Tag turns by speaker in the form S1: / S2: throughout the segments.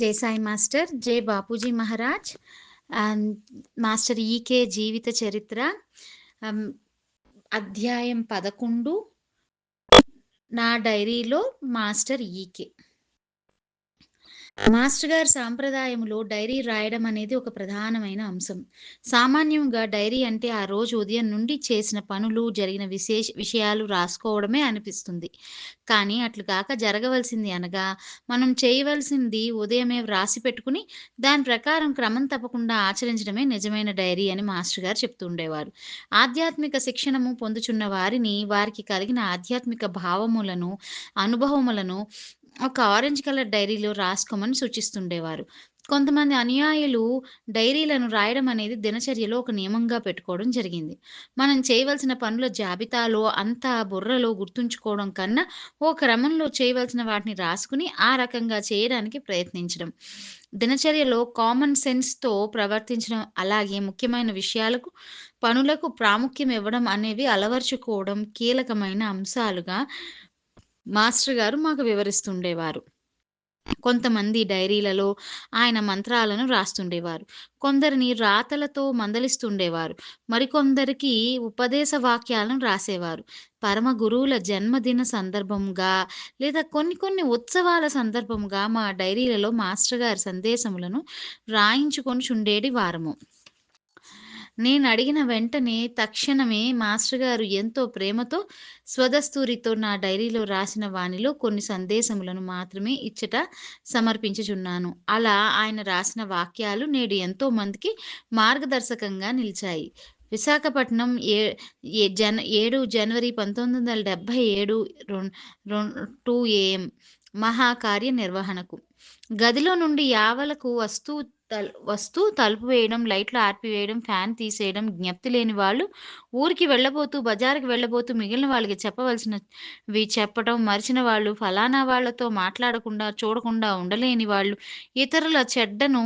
S1: జై సాయి మాస్టర్. జై Bapuji Maharaj. And master E K జీవిత చరిత్ర. అధ్యాయం పదకొండు. నా డైరీలో మాస్టర్ ఈకే మాస్టర్ గారి సాంప్రదాయంలో డైరీ రాయడం అనేది ఒక ప్రధానమైన అంశం. సామాన్యంగా డైరీ అంటే ఆ రోజు ఉదయం నుండి చేసిన పనులు జరిగిన విశేష విషయాలు రాసుకోవడమే అనిపిస్తుంది. కానీ అట్లు కాక జరగవలసింది అనగా మనం చేయవలసింది ఉదయమే వ్రాసి పెట్టుకుని దాని ప్రకారం క్రమం తప్పకుండా ఆచరించడమే నిజమైన డైరీ అని మాస్టర్ గారు చెప్తుండేవారు ఆధ్యాత్మిక శిక్షణము పొందుచున్న వారిని వారికి కలిగిన ఆధ్యాత్మిక భావములను అనుభవములను ఒక ఆరెంజ్ కలర్ డైరీలో రాసుకోమని సూచిస్తుండేవారు. కొంతమంది అనుయాయులు డైరీలను రాయడం అనేది దినచర్యలో ఒక నియమంగా పెట్టుకోవడం జరిగింది. మనం చేయవలసిన పనుల జాబితాలో అంతా బుర్రలో గుర్తుంచుకోవడం కన్నా ఓ క్రమంలో చేయవలసిన వాటిని రాసుకుని ఆ రకంగా చేయడానికి ప్రయత్నించడం. దినచర్యలో కామన్ సెన్స్తో ప్రవర్తించడం అలాగే ముఖ్యమైన విషయాలకు పనులకు ప్రాముఖ్యం ఇవ్వడం అనేవి అలవర్చుకోవడం కీలకమైన అంశాలుగా మాస్టర్ గారు మాకు వివరిస్తుండేవారు. కొంతమంది డైరీలలో ఆయన మంత్రాలను రాస్తుండేవారు. కొందరిని రాతలతో మందలిస్తుండేవారు. మరికొందరికి ఉపదేశ వాక్యాలను రాసేవారు. పరమ గురువుల జన్మదిన సందర్భంగా లేదా కొన్ని కొన్ని ఉత్సవాల సందర్భంగా మా డైరీలలో మాస్టర్ గారి సందేశములను రాయించుకొని చుండేటి వారము. నేను అడిగిన వెంటనే తక్షణమే మాస్టర్ గారు ఎంతో ప్రేమతో స్వదస్తూరితో నా డైరీలో రాసిన వానిలో కొన్ని సందేశములను మాత్రమే ఇచ్చట సమర్పించుచున్నాను. అలా ఆయన రాసిన వాక్యాలు నేడు ఎంతో మందికి మార్గదర్శకంగా నిలిచాయి. విశాఖపట్నం ఏ ఏ జన ఏడు జనవరి పంతొమ్మిది వందల డెబ్భై ఏడు టూ ఏఎం మహాకార్య నిర్వహణకు గదిలో నుండి యావలకు వస్తూ తల్ వస్తూ తలుపు వేయడం లైట్లు ఆర్పివేయడం ఫ్యాన్ తీసేయడం జ్ఞప్తి లేని వాళ్ళు ఊరికి వెళ్ళబోతూ బజారుకి వెళ్ళబోతూ మిగిలిన వాళ్ళకి చెప్పవలసినవి చెప్పడం మరిచిన వాళ్ళు ఫలానా వాళ్ళతో మాట్లాడకుండా చూడకుండా ఉండలేని వాళ్ళు ఇతరుల చెడ్డను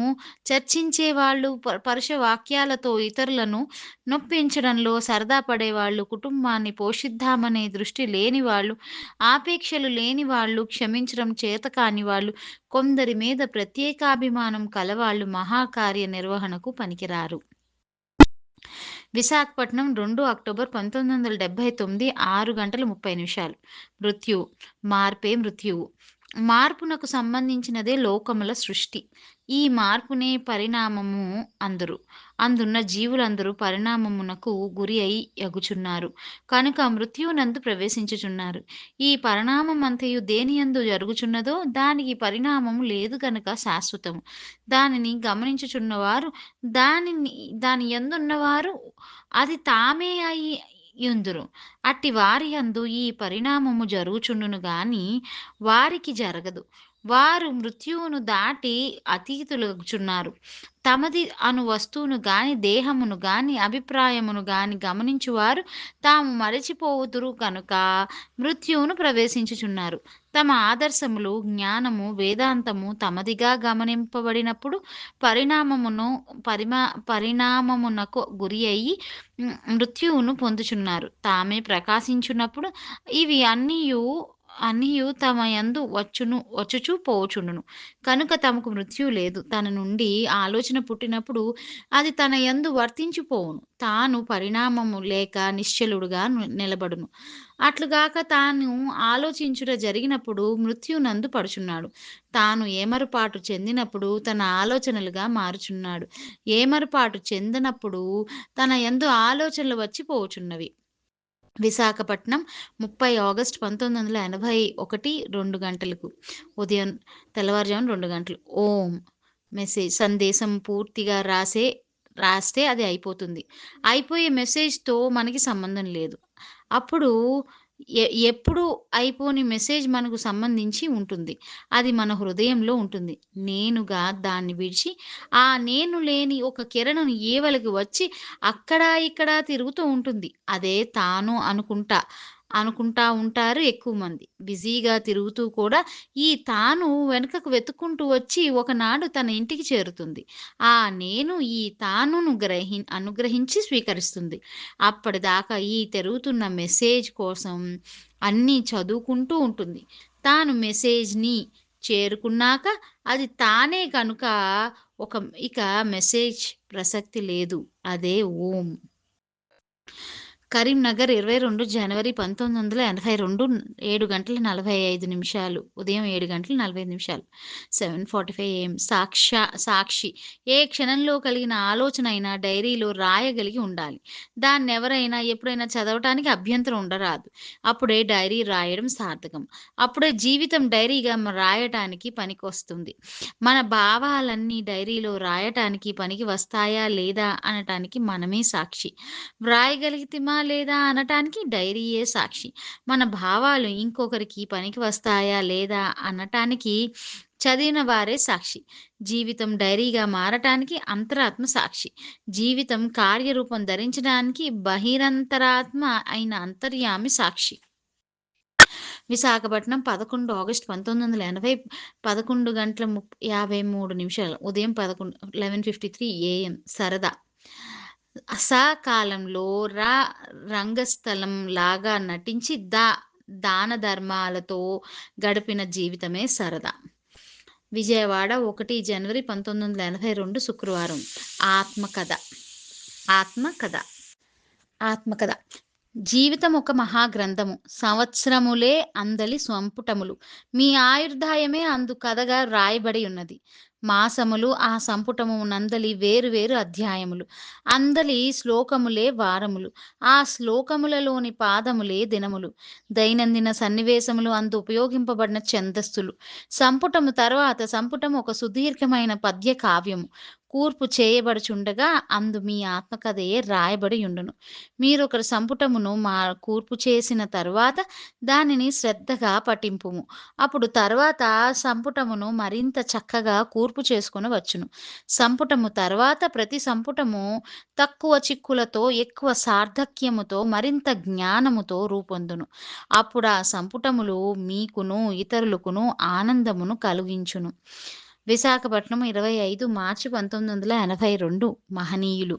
S1: చర్చించే వాళ్ళు పరుష వాక్యాలతో ఇతరులను నొప్పించడంలో సరదా పడేవాళ్ళు కుటుంబాన్ని పోషిద్దామనే దృష్టి లేని వాళ్ళు ఆపేక్షలు లేని వాళ్ళు క్షమించడం చేత కాని వాళ్ళు కొందరి మీద ప్రత్యేకాభిమానం కలవాళ్ళు మహాకార్య నిర్వహణకు పనికిరారు. విశాఖపట్నం రెండు అక్టోబర్ పంతొమ్మిది వందల డెబ్బై తొమ్మిది ఆరు గంటల ముప్పై నిమిషాలు. మృత్యు మార్పే మృత్యువు. మార్పునకు సంబంధించినదే లోకముల సృష్టి. ఈ మార్పునే పరిణామము అందరు. అందున్న జీవులందరూ పరిణామమునకు గురి అయి ఎగుచున్నారు. కనుక మృత్యునందు ప్రవేశించుచున్నారు. ఈ పరిణామం అంతయు దేని జరుగుచున్నదో దానికి పరిణామము లేదు కనుక శాశ్వతము. దానిని గమనించుచున్నవారు దానిని దాని ఎందున్నవారు అది తామే అయి ఎందురు అట్టి వారి యందు ఈ పరిణామము జరుగుచుండును గాని వారికి జరగదు. వారు మృత్యువును దాటి అతీతులగుచున్నారు తమది అను వస్తువును గాని దేహమును గాని అభిప్రాయమును గాని గమనించువారు తాము మరచిపోవుదురు కనుక మృత్యువును ప్రవేశించుచున్నారు. తమ ఆదర్శములు జ్ఞానము వేదాంతము తమదిగా గమనింపబడినప్పుడు పరిణామమును పరిమా పరిణామమునకు గురి అయ్యి మృత్యువును పొందుచున్నారు. తామే ప్రకాశించున్నప్పుడు ఇవి అన్నీయు అనియు తమ యందు వచ్చును వచ్చుచు పోవచుండును. కనుక తమకు మృత్యు లేదు. తన నుండి ఆలోచన పుట్టినప్పుడు అది తన యందు వర్తించిపోవును తాను పరిణామము లేక నిశ్చలుడుగా నిలబడును. అట్లుగాక తాను ఆలోచించుట జరిగినప్పుడు మృత్యునందు పడుచున్నాడు. తాను ఏమరుపాటు చెందినప్పుడు తన ఆలోచనలుగా మారుచున్నాడు. ఏమరుపాటు చెందినప్పుడు తన యందు ఆలోచనలు వచ్చి పోవుచున్నవి. విశాఖపట్నం ముప్పై ఆగస్ట్ పంతొమ్మిది వందల ఎనభై ఒకటి రెండు గంటలకు. ఉదయం తెల్లవారుజామున రెండు గంటలు. ఓం. మెసేజ్. సందేశం పూర్తిగా రాసే రాస్తే అది అయిపోతుంది. అయిపోయే మెసేజ్తో మనకి సంబంధం లేదు. అప్పుడు ఎప్పుడు అయిపోని మెసేజ్ మనకు సంబంధించి ఉంటుంది. అది మన హృదయంలో ఉంటుంది. నేనుగా దాన్ని విడిచి ఆ నేను లేని ఒక కిరణం ఏవలకి వచ్చి అక్కడ ఇక్కడ తిరుగుతూ ఉంటుంది. అదే తాను అనుకుంటా. అనుకుంటా ఉంటారు ఎక్కువ మంది బిజీగా తిరుగుతూ కూడా ఈ తాను వెనుకకు వెతుక్కుంటూ వచ్చి ఒకనాడు తన ఇంటికి చేరుతుంది ఆ నేను ఈ తానును గ్రహి అనుగ్రహించి స్వీకరిస్తుంది అప్పటిదాకా ఈ తిరుగుతున్న మెసేజ్ కోసం అన్నీ చదువుకుంటూ ఉంటుంది తాను మెసేజ్ని చేరుకున్నాక అది తానే కనుక ఒక ఇక మెసేజ్ ప్రసక్తి లేదు. అదే ఓం. కరీంనగర్ 22 జనవరి 1982 7 గంటల 45 నిమిషాలు. ఉదయం ఏడు గంటల 45 నిమిషాలు. 7:45 ఏఎం. సాక్ష సాక్షి ఏ క్షణంలో కలిగిన ఆలోచన అయినా డైరీలో రాయగలిగి ఉండాలి. దాన్నెవరైనా ఎప్పుడైనా చదవటానికి అభ్యంతరం ఉండరాదు. అప్పుడే డైరీ రాయడం సార్థకం. అప్పుడే జీవితం డైరీగా రాయటానికి రాయటానికి పనికొస్తుంది. మన భావాలన్నీ డైరీలో రాయటానికి పనికి వస్తాయా లేదా అనటానికి మనమే సాక్షి. వ్రాయగలిగితిమా లేదా అనటానికి డైరీయే సాక్షి. మన భావాలు ఇంకొకరికి పనికి వస్తాయా లేదా అనటానికి చదివిన వారే సాక్షి. జీవితం డైరీగా మారటానికి అంతరాత్మ సాక్షి. జీవితం కార్యరూపం ధరించడానికి బహిరంతరాత్మ అయిన అంతర్యామి సాక్షి. విశాఖపట్నం 11 ఆగస్టు 1980 11 గంటల ముప్ 53 నిమిషాలు. ఉదయం 11 11:53 ఏఎం. సరదా అసాకాలంలో రా రంగస్థలం లాగా నటించి దా దాన ధర్మాలతో గడిపిన జీవితమే సరదా. విజయవాడ ఒకటి జనవరి 1982 శుక్రవారం. ఆత్మకథ. ఆత్మకథ. ఆత్మకథ. జీవితం ఒక మహాగ్రంథము. సంవత్సరములే అందలి సంపుటములు. మీ ఆయుర్దాయమే అందు కథగా వ్రాయబడి ఉన్నది. మాసములు ఆ సంపుటము నందలి వేరు వేరు అధ్యాయములు. అందలి శ్లోకములే వారములు. ఆ శ్లోకములలోని పాదములే దినములు. దైనందిన సన్నివేశములు అందు ఉపయోగింపబడిన ఛందస్సులు. సంపుటము తర్వాత సంపుటము ఒక సుదీర్ఘమైన పద్య కావ్యము. కూర్పు చేయబడుచుండగా అందు మీ ఆత్మకథయే రాయబడి మీరు ఒకరి సంపుటమును మా కూర్పు చేసిన తర్వాత దానిని శ్రద్ధగా పఠింపుము. అప్పుడు తర్వాత సంపుటమును మరింత చక్కగా కూర్పు చేసుకొనవచ్చును. సంపుటము తర్వాత ప్రతి సంపుటము తక్కువ చిక్కులతో ఎక్కువ సార్థక్యముతో మరింత జ్ఞానముతో రూపొందును. అప్పుడు ఆ సంపుటములు మీకును ఇతరులకును ఆనందమును కలిగించును. విశాఖపట్నం 25 మార్చి 1982 మహనీయులు.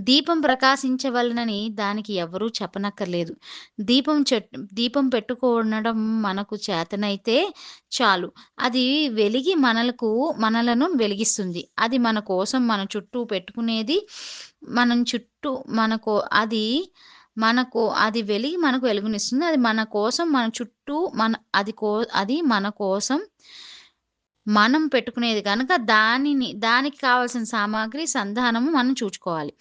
S1: దీపం ప్రకాశించవలనని దానికి ఎవరూ చెప్పనక్కర్లేదు. దీపం చెట్ దీపం పెట్టుకోవడం మనకు చేతనైతే చాలు. అది వెలిగి మనలకు మనలను వెలిగిస్తుంది. అది మన కోసం మన చుట్టూ పెట్టుకునేది మనం చుట్టూ మనకో అది మనకో అది వెలిగి మనకు వెలుగునిస్తుంది. అది మన కోసం మన చుట్టూ మన అది కో అది మన కోసం మనం పెట్టుకునేది కనుక దానిని దానికి కావాల్సిన సామాగ్రి, సంధానము మనం చూచుకోవాలి.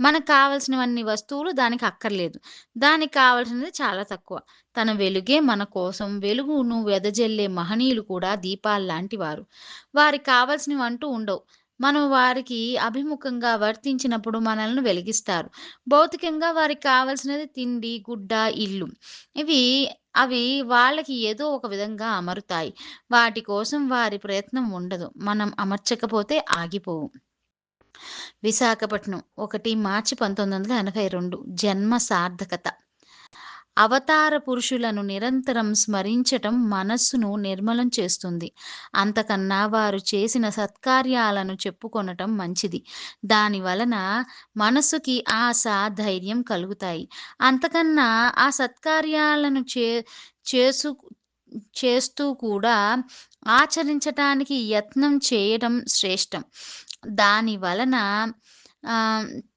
S1: మనకు కావాల్సినవన్ని వస్తువులు దానికి అక్కర్లేదు. దానికి కావాల్సినది చాలా తక్కువ. తన వెలుగే మన కోసం వెలుగును వెదజల్లే మహనీయులు కూడా దీపాల్లాంటి వారు. వారికి కావాల్సినవంటూ ఉండవు. మనం వారికి అభిముఖంగా వర్తించినప్పుడు మనల్ని వెలిగిస్తారు. భౌతికంగా వారికి కావాల్సినది తిండి, గుడ్డ, ఇల్లు. ఇవి అవి వాళ్ళకి ఏదో ఒక విధంగా అమరుతాయి. వాటి కోసం వారి ప్రయత్నం ఉండదు. మనం అమర్చకపోతే ఆగిపోవు. విశాఖపట్నం ఒకటి మార్చి 1982 జన్మ సార్థకత. అవతార పురుషులను నిరంతరం స్మరించటం మనస్సును నిర్మలం చేస్తుంది. అంతకన్నా వారు చేసిన సత్కార్యాలను చెప్పుకొనటం మంచిది. దాని వలన మనస్సుకి ఆశ, ధైర్యం కలుగుతాయి. అంతకన్నా ఆ సత్కార్యాలను చే చేసు చేస్తూ కూడా ఆచరించటానికి యత్నం చేయటం శ్రేష్టం. దాని వలన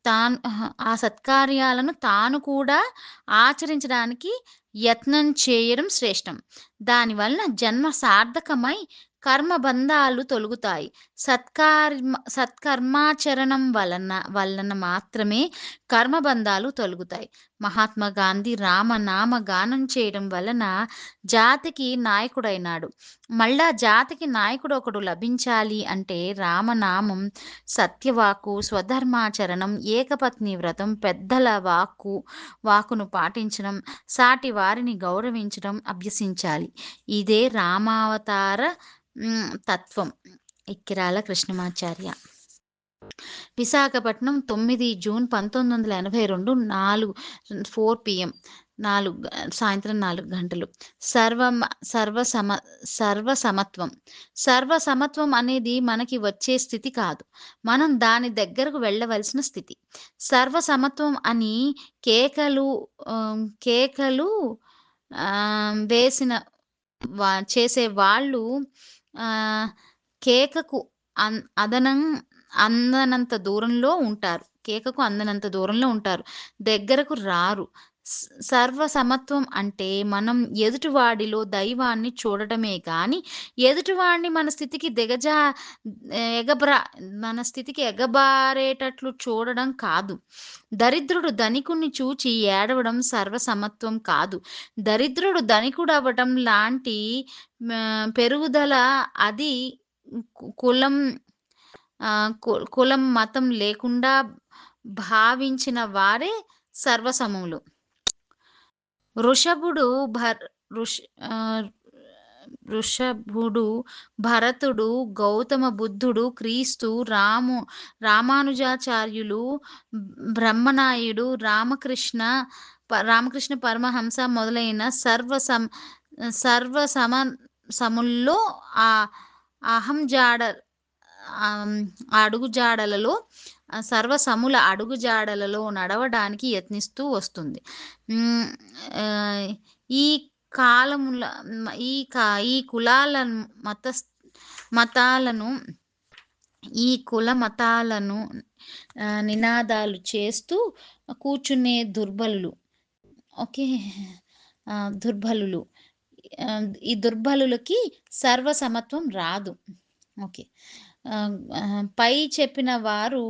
S1: తాను ఆ సత్కార్యాలను తాను కూడా ఆచరించడానికి యత్నం చేయడం శ్రేష్టం. దానివలన జన్మ సార్థకమై కర్మబంధాలు తొలుగుతాయి సత్కార్మ సత్కర్మాచరణం వలన వలన మాత్రమే కర్మబంధాలు తొలుగుతాయి మహాత్మా గాంధీ రామనామ గానం చేయడం వలన జాతికి నాయకుడైనాడు. మళ్ళా జాతికి నాయకుడొకడు లభించాలి అంటే రామనామం, సత్యవాక్కు, స్వధర్మాచరణం, ఏకపత్ని వ్రతం, పెద్దల వాక్కు వాక్కును పాటించడం, సాటి వారిని గౌరవించడం అభ్యసించాలి. ఇదే రామావతార తత్వం. ఇక్కిరాల కృష్ణమాచార్య. విశాఖపట్నం తొమ్మిది జూన్ పంతొమ్మిది వందల ఎనభై రెండు నాలుగు ఫోర్ పిఎం నాలుగు సాయంత్రం నాలుగు గంటలు. సర్వం సర్వసమ సర్వసమత్వం. సర్వసమత్వం అనేది మనకి వచ్చే స్థితి కాదు. మనం దాని దగ్గరకు వెళ్ళవలసిన స్థితి. సర్వ సమత్వం అని కేకలు కేకలు వేసిన వా చేసే వాళ్ళు కేకకు అన్ అదనం అందనంత దూరంలో ఉంటారు. కేకకు అందనంత దూరంలో ఉంటారు. దగ్గరకు రారు. స్ సర్వసమత్వం అంటే మనం ఎదుటివాడిలో దైవాన్ని చూడటమే కానీ ఎదుటివాడిని మన స్థితికి దిగజా ఎగబ్రా మన స్థితికి ఎగబారేటట్లు చూడడం కాదు. దరిద్రుడు ధనికుణ్ణి చూచి ఏడవడం సర్వసమత్వం కాదు. దరిద్రుడు ధనికుడవ్వటం లాంటి పెరుగుదల అది కు కులం కు కులం, మతం లేకుండా భావించిన వారే సర్వసమములు. వృషభుడు భర్ ఋష వృషభుడు, భరతుడు, గౌతమ బుద్ధుడు, క్రీస్తు, రాము రామానుజాచార్యులు, బ్రహ్మనాయుడు, రామకృష్ణ ప రామకృష్ణ పరమహంస మొదలైన సర్వ సం సర్వ సమ సముల్లో ఆ అహం జాడ అడుగుజాడలలో సర్వసముల అడుగుజాడలలో నడవడానికి యత్నిస్తూ వస్తుంది. ఈ కాలముల ఈ కా ఈ కులాలను మత మతాలను ఈ కుల మతాలను నినాదాలు చేస్తూ కూర్చునే దుర్బలులు. ఓకే. దుర్బలులు. ఈ దుర్బలులకి సర్వసమత్వం రాదు. ఓకే. పై చెప్పిన వారు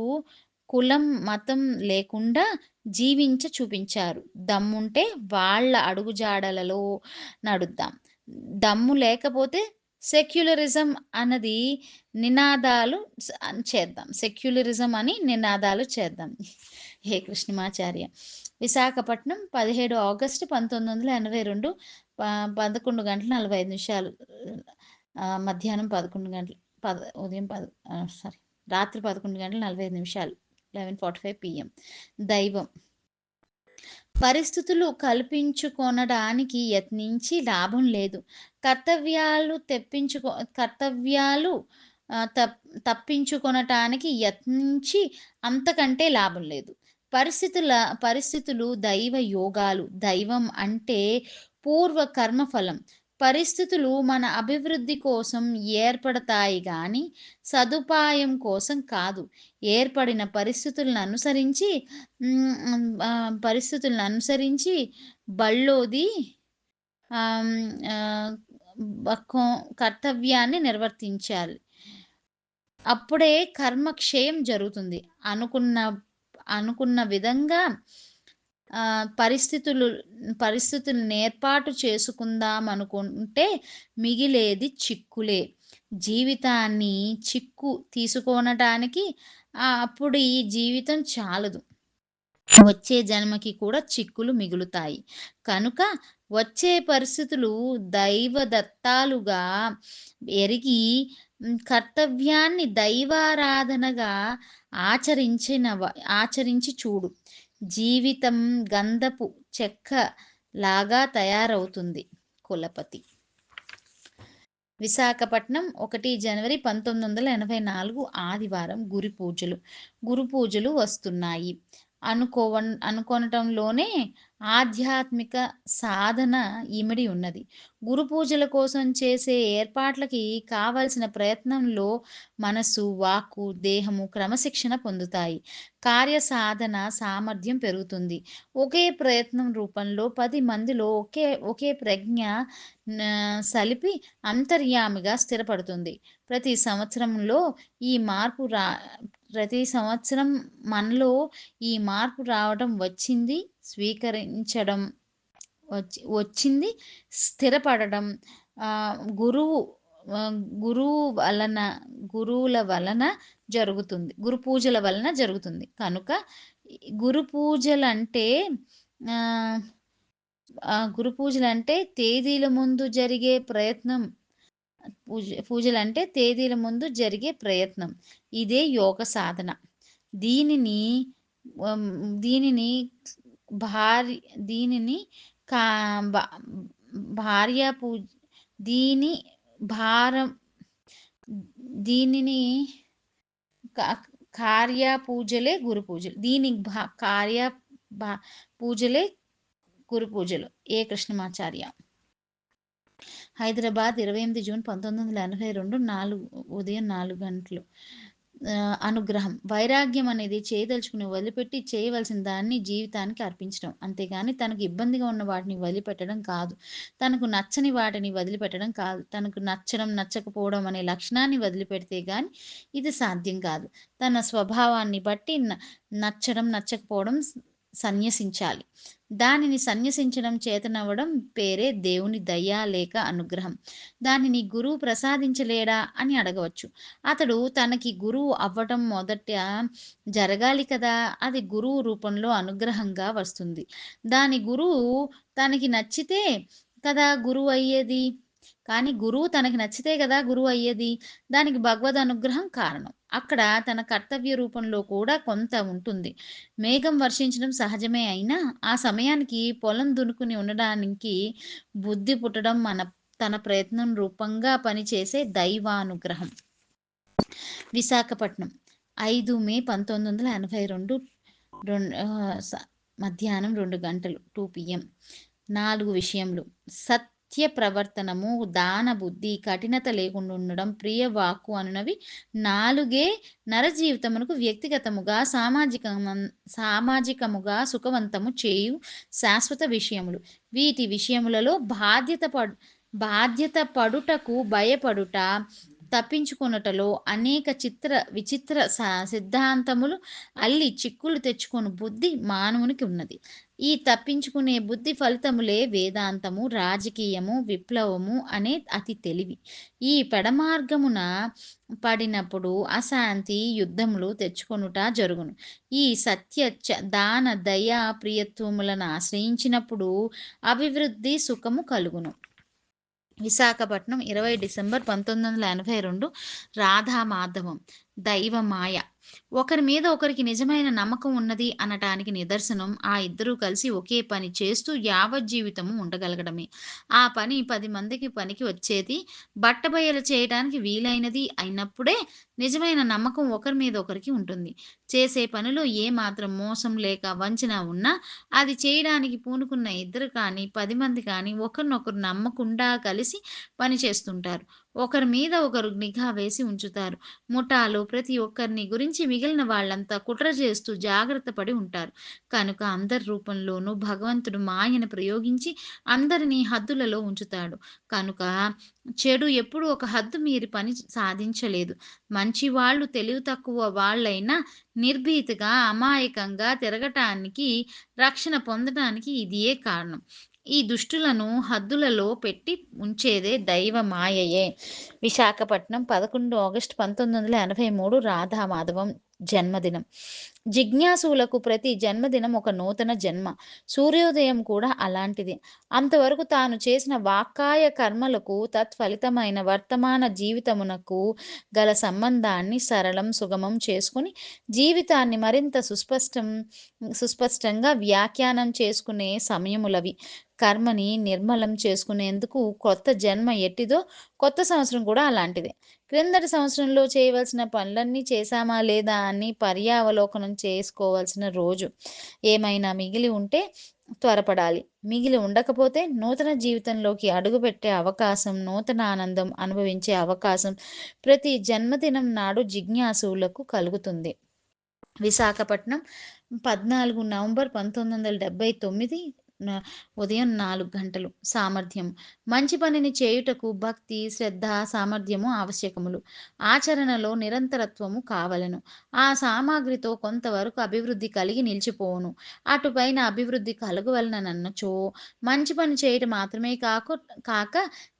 S1: కులం, మతం లేకుండా జీవించ చూపించారు. దమ్ముంటే వాళ్ళ అడుగుజాడలలో నడుద్దాం. దమ్ము లేకపోతే సెక్యులరిజం అన్నది నినాదాలు చేద్దాం. సెక్యులరిజం అని నినాదాలు చేద్దాం. హే కృష్ణమాచార్య. విశాఖపట్నం 17 ఆగస్టు పంతొమ్మిది వందల ఎనభై రెండు పదకొండు గంటల 45 నిమిషాలు. మధ్యాహ్నం 11 గంటలు పద ఉదయం పద సారీ రాత్రి 11 గంటల 45 నిమిషాలు. లవెన్ ఫార్టీ ఫైవ్ పిఎం దైవం. పరిస్థితులు కల్పించుకొనడానికి యత్నించి లాభం లేదు. కర్తవ్యాలు తెప్పించుకో కర్తవ్యాలు తప్ తప్పించుకొనటానికి యత్నించి అంతకంటే లాభం లేదు. పరిస్థితుల పరిస్థితులు దైవ యోగాలు. దైవం అంటే పూర్వ కర్మఫలం. పరిస్థితులు మన అభివృద్ధి కోసం ఏర్పడతాయి గాని, సదుపాయం కోసం కాదు. ఏర్పడిన పరిస్థితులను అనుసరించి పరిస్థితులను అనుసరించి బళ్ళోది కర్తవ్యాన్ని నిర్వర్తించాలి. అప్పుడే కర్మక్షయం జరుగుతుంది. అనుకున్న అనుకున్న విధంగా పరిస్థితులు పరిస్థితులు చేసుకుందాం చేసుకుందామనుకుంటే మిగిలేది చిక్కులే. జీవితాన్ని చిక్కు తీసుకోనటానికి అప్పుడు ఈ జీవితం చాలదు. వచ్చే జన్మకి కూడా చిక్కులు మిగులుతాయి. కనుక వచ్చే పరిస్థితులు దైవదత్తాలుగా ఎరిగి కర్తవ్యాన్ని దైవారాధనగా ఆచరించిన ఆచరించి చూడు. జీవితం గంధపు చెక్క లాగా తయారవుతుంది. కులపతి. విశాఖపట్నం ఒకటి జనవరి 1984 ఆదివారం గురి పూజలు. గురు పూజలు వస్తున్నాయి. అనుకోవ అనుకోనటంలోనే ఆధ్యాత్మిక సాధన ఇమిడి ఉన్నది. గురు పూజల కోసం చేసే ఏర్పాట్లకి కావలసిన ప్రయత్నంలో మనస్సు, వాక్కు, దేహము క్రమశిక్షణ పొందుతాయి. కార్య సాధన సామర్థ్యం పెరుగుతుంది. ఒకే ప్రయత్నం రూపంలో పది మందిలో ఒకే ఒకే ప్రజ్ఞ సలిపి అంతర్యామిగా స్థిరపడుతుంది. ప్రతి సంవత్సరంలో ఈ మార్పు రా ప్రతి సంవత్సరం మనలో ఈ మార్పు రావడం వచ్చింది స్వీకరించడం వచ్చి వచ్చింది స్థిరపడడం గురువు గురువు వలన గురువుల వలన జరుగుతుంది. గురు పూజల వలన జరుగుతుంది. కనుక గురు పూజలు అంటే గురు పూజలు అంటే తేదీల ముందు జరిగే ప్రయత్నం. పూజ పూజలు అంటే తేదీల ముందు జరిగే ప్రయత్నం. ఇదే యోగ సాధన. దీనిని దీనిని భార్య దీనిని కా భార్య పూజ దీని భారం దీనిని కార్య పూజలే గురు పూజలు. దీని కార్య పూజలే గురు పూజలు. ఏ కృష్ణమాచార్య. హైదరాబాద్ 28 జూన్ 1982 4 ఉదయం నాలుగు గంటలు. అనుగ్రహం. వైరాగ్యం అనేది చేయదలుచుకుని వదిలిపెట్టి చేయవలసిన దాన్ని జీవితానికి అర్పించడం. అంతేగాని తనకు ఇబ్బందిగా ఉన్న వాటిని వదిలిపెట్టడం కాదు. తనకు నచ్చని వాటిని వదిలిపెట్టడం కాదు. తనకు నచ్చడం, నచ్చకపోవడం అనే లక్షణాన్ని వదిలిపెడితే గాని ఇది సాధ్యం కాదు. తన స్వభావాన్ని బట్టి న నచ్చడం, నచ్చకపోవడం సన్యసించాలి. దానిని సన్యసించడం చేతనవ్వడం పేరే దేవుని దయ లేక అనుగ్రహం. దానిని గురువు ప్రసాదించలేడా అని అడగవచ్చు. అతడు తనకి గురువు అవ్వటం మొదట జరగాలి కదా! అది గురువు రూపంలో అనుగ్రహంగా వస్తుంది. దాని గురువు తనకి నచ్చితే కదా గురువు అయ్యేది. కానీ గురువు తనకి నచ్చితే కదా గురువు అయ్యేది. దానికి భగవద్ అనుగ్రహం కారణం. అక్కడ తన కర్తవ్య రూపంలో కూడా కొంత ఉంటుంది. మేఘం వర్షించడం సహజమే అయినా, ఆ సమయానికి పొలం దునుకుని ఉండడానికి బుద్ధి పుట్టడం మన తన ప్రయత్నం రూపంగా పనిచేసే దైవానుగ్రహం. విశాఖపట్నం ఐదు మే పంతొమ్మిది వందల ఎనభై రెండు మధ్యాహ్నం రెండు గంటలు టూ పిఎం నాలుగు విషయంలో సత్ సత్య ప్రవర్తనము, దాన బుద్ధి, కఠినత లేకుండుండడం, ప్రియ వాక్కు అనునవి నాలుగే నరజీవితమునకు వ్యక్తిగతముగా, సామాజిక సామాజికముగా సుఖవంతము చేయు శాశ్వత విషయములు. వీటి విషయములలో బాధ్యత పడు బాధ్యత పడుటకు భయపడుట, తప్పించుకొనుటలో అనేక చిత్ర విచిత్ర స సిద్ధాంతములు అల్లి చిక్కులు తెచ్చుకొని బుద్ధి మానవునికి ఉన్నది. ఈ తప్పించుకునే బుద్ధి ఫలితములే వేదాంతము, రాజకీయము, విప్లవము అనే అతి తెలివి. ఈ పెడమార్గమున పడినప్పుడు అశాంతి, యుద్ధములు తెచ్చుకొనుట జరుగును. ఈ సత్య, చ దాన, దయ, ప్రియత్వములను ఆశ్రయించినప్పుడు అభివృద్ధి, సుఖము కలుగును. విశాఖపట్నం ఇరవై డిసెంబర్ పంతొమ్మిది వందల ఎనభై రెండు రాధా మాధవం దైవ దైవమాయ. ఒకరి మీద ఒకరికి నిజమైన నమ్మకం ఉన్నది అనటానికి నిదర్శనం ఆ ఇద్దరూ కలిసి ఒకే పని చేస్తూ యావజ్జీవితము ఉండగలగడమే. ఆ పని పది మందికి పనికి వచ్చేది, బట్టబయలు చేయటానికి వీలైనది అయినప్పుడే నిజమైన నమ్మకం ఒకరి మీద ఒకరికి ఉంటుంది. చేసే పనిలో ఏ మాత్రం మోసం లేక వంచన ఉన్నా అది చేయడానికి పూనుకున్న ఇద్దరు కానీ, పది మంది కానీ ఒకరినొకరు నమ్మకుండా కలిసి పని చేస్తుంటారు. ఒకరి మీద ఒకరు నిఘా వేసి ఉంచుతారు. ముఠాలో ప్రతి ఒక్కరిని గురించి మిగిలిన వాళ్ళంతా కుట్ర చేస్తూ జాగ్రత్త పడి ఉంటారు. కనుక అందరి రూపంలోనూ భగవంతుడు మాయను ప్రయోగించి అందరినీ హద్దులలో ఉంచుతాడు. కనుక చెడు ఎప్పుడూ ఒక హద్దు మీరి పని సాధించలేదు. మంచి వాళ్ళు తెలివి తక్కువ వాళ్ళైనా నిర్భీతిగా, అమాయకంగా తిరగటానికి, రక్షణ పొందటానికి ఇదియే కారణం. ఈ దుష్టులను హద్దులలో పెట్టి ఉంచేదే దైవ మాయయే విశాఖపట్నం 11 ఆగస్టు 1983 రాధామాధవం జన్మదినం. జిజ్ఞాసులకు ప్రతి జన్మదినం ఒక నూతన జన్మ. సూర్యోదయం కూడా అలాంటిదే. అంతవరకు తాను చేసిన వాక్కాయ కర్మలకు తత్ఫలితమైన వర్తమాన జీవితమునకు గల సంబంధాన్ని సరళం, సుగమం చేసుకొని జీవితాన్ని మరింత సుస్పష్టం సుస్పష్టంగా వ్యాఖ్యానం చేసుకునే సమయములవి. కర్మని నిర్మలం చేసుకునేందుకు కొత్త జన్మ ఎట్టిదో కొత్త సంవత్సరం కూడా అలాంటిదే. క్రిందటి సంవత్సరంలో చేయవలసిన పనులన్నీ చేశామా లేదా అని పర్యావలోకనం చేసుకోవాల్సిన రోజు. ఏమైనా మిగిలి ఉంటే త్వరపడాలి. మిగిలి ఉండకపోతే నూతన జీవితంలోకి అడుగుపెట్టే అవకాశం, నూతన ఆనందం అనుభవించే అవకాశం ప్రతి జన్మదినం నాడు జిజ్ఞాసువులకు కలుగుతుంది. విశాఖపట్నం 14 నవంబర్ పంతొమ్మిది వందల డెబ్బై తొమ్మిది ఉదయం నాలుగు గంటలు. సామర్థ్యం. మంచి పనిని చేయుటకు భక్తి, శ్రద్ధ, సామర్థ్యము ఆవశ్యకములు. ఆచరణలో నిరంతరత్వము కావలెను. ఆ సామాగ్రితో కొంతవరకు అభివృద్ధి కలిగి నిలిచిపోవును. అటుపైన అభివృద్ధి కలుగవలెనన్నచో మంచి పని చేయుట మాత్రమే కాకు కాక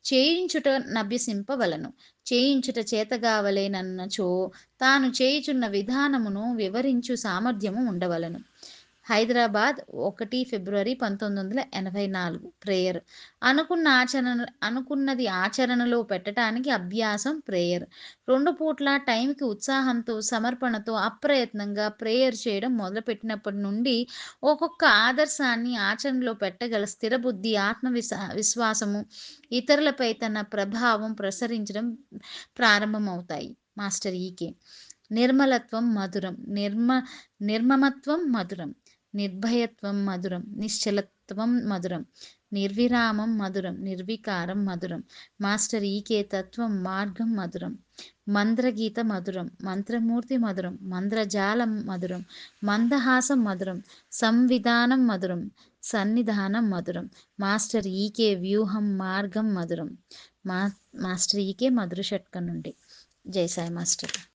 S1: చేయించుట నభ్యసింపవలెను. చేయించుట చేతగావలేనన్నచో తాను చేయుచున్న విధానమును వివరించు సామర్థ్యము ఉండవలెను. హైదరాబాద్ ఒకటి ఫిబ్రవరి 1984 ప్రేయర్. అనుకున్న ఆచరణ అనుకున్నది ఆచరణలో పెట్టటానికి అభ్యాసం ప్రేయర్. రెండు పూట్ల టైంకి ఉత్సాహంతో, సమర్పణతో అప్రయత్నంగా ప్రేయర్ చేయడం మొదలుపెట్టినప్పటి నుండి ఒక్కొక్క ఆదర్శాన్ని ఆచరణలో పెట్టగల స్థిరబుద్ధి, ఆత్మవిస విశ్వాసము, ఇతరులపై తన ప్రభావం ప్రసరించడం ప్రారంభమవుతాయి. మాస్టర్ ఈకే. నిర్మలత్వం మధురం. నిర్మ నిర్మమత్వం మధురం. నిర్భయత్వం మధురం. నిశ్చలత్వం మధురం. నిర్విరామం మధురం నిర్వికారం మధురం మాస్టర్ ఈకే తత్వం మార్గం మధురం మంద్రగీత మధురం మంత్రమూర్తి మధురం మంద్రజాలం మధురం మందహాసం మధురం సంవిధానం మధురం సన్నిధానం మధురం మాస్టర్ ఈకే వ్యూహం మార్గం మధురం మా మాస్టర్ ఈకే మధుర షట్కం నుండి జై సాయి మాస్టర్